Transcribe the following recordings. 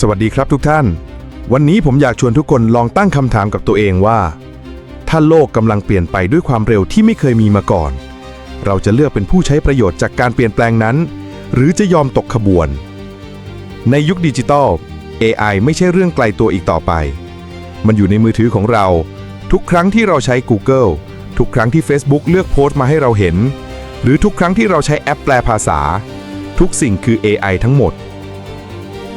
สวัสดีครับทุกท่าน วันนี้ผมอยากชวนทุกคนลองตั้งคำถามกับตัวเองว่า ถ้าโลกกำลังเปลี่ยนไปด้วยความเร็วที่ไม่เคยมีมาก่อน เราจะเลือกเป็นผู้ใช้ประโยชน์จากการเปลี่ยนแปลงนั้น หรือจะยอมตกขบวน ในยุคดิจิทัล AI ไม่ใช่เรื่องไกลตัวอีกต่อไป มันอยู่ในมือถือของเรา ทุกครั้งที่เราใช้ Google ทุกครั้งที่ Facebook เลือกโพสต์มาให้เราเห็น หรือทุกครั้งที่เราใช้แอปแปลภาษา ทุกสิ่งคือ AI ทั้งหมด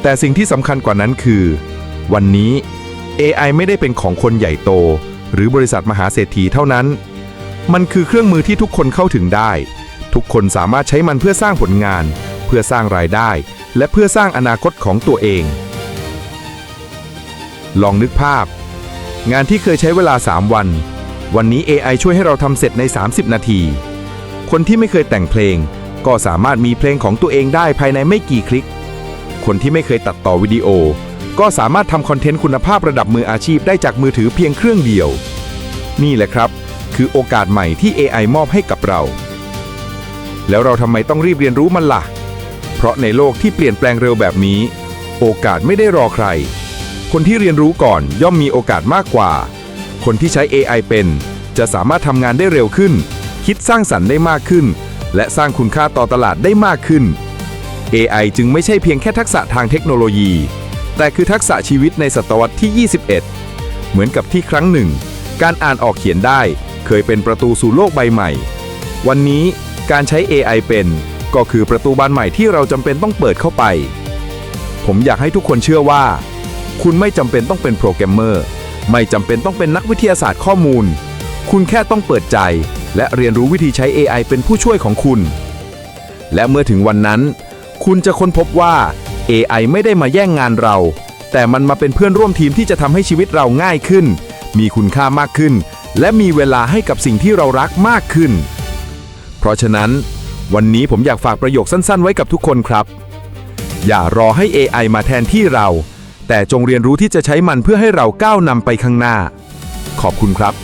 แต่สิ่งที่สำคัญกว่านั้นคือ วันนี้ AI ไม่ได้เป็นของคนใหญ่โต หรือบริษัทมหาเศรษฐีเท่านั้น มันคือเครื่องมือที่ทุกคนเข้าถึงได้ ทุกคนสามารถใช้มันเพื่อสร้างผลงาน เพื่อสร้างรายได้ และเพื่อสร้างอนาคตของตัวเอง ลองนึกภาพ งานที่เคยใช้เวลา 3 วัน วันนี้ AI ช่วยให้เราทำเสร็จใน 30 นาที คนที่ไม่เคยแต่งเพลง ก็สามารถมีเพลงของตัวเองได้ภายในไม่กี่คลิก คนที่ไม่เคยตัดต่อวิดีโอ ก็สามารถทำคอนเทนต์คุณภาพระดับมืออาชีพได้จากมือถือเพียงเครื่องเดียว นี่แหละครับ คือโอกาสใหม่ที่ AI มอบให้กับเรา แล้วเราทำไมต้องรีบเรียนรู้มันล่ะ เพราะในโลกที่เปลี่ยนแปลงเร็วแบบนี้ โอกาสไม่ได้รอใคร คนที่เรียนรู้ก่อนย่อมมีโอกาสมากกว่า คนที่ใช้ AI เป็น จะสามารถทำงานได้เร็วขึ้น คิดสร้างสรรค์ได้มากขึ้น และสร้างคุณค่าต่อตลาดได้มากขึ้น AI จึงไม่ใช่เพียงแค่ทักษะทางเทคโนโลยี แต่คือทักษะชีวิตในศตวรรษที่ 21 เหมือนกับที่ครั้งหนึ่ง การอ่านออกเขียนได้เคยเป็นประตูสู่โลกใบใหม่ วันนี้การใช้ AI เป็น ก็คือประตูบานใหม่ที่เราจำเป็นต้องเปิดเข้าไป ผมอยากให้ทุกคนเชื่อว่า คุณไม่จำเป็นต้องเป็นโปรแกรมเมอร์ ไม่จำเป็นต้องเป็นนักวิทยาศาสตร์ข้อมูล คุณแค่ต้องเปิดใจ และเรียนรู้วิธีใช้ AI เป็นผู้ช่วยของคุณ และเมื่อถึงวันนั้น คุณจะค้นพบว่า AI ไม่ได้มาแย่งงานเรา แต่มันมาเป็นเพื่อนร่วมทีมที่จะทำให้ชีวิตเราง่ายขึ้น มีคุณค่ามากขึ้น และมีเวลาให้กับสิ่งที่เรารักมากขึ้น เพราะฉะนั้น วันนี้ผมอยากฝากประโยคสั้น ๆ ไว้กับทุกคนครับ อย่ารอให้ AI มาแทนที่เรา แต่จงเรียนรู้ที่จะใช้มันเพื่อให้เราก้าวนำไปข้างหน้า ขอบคุณครับ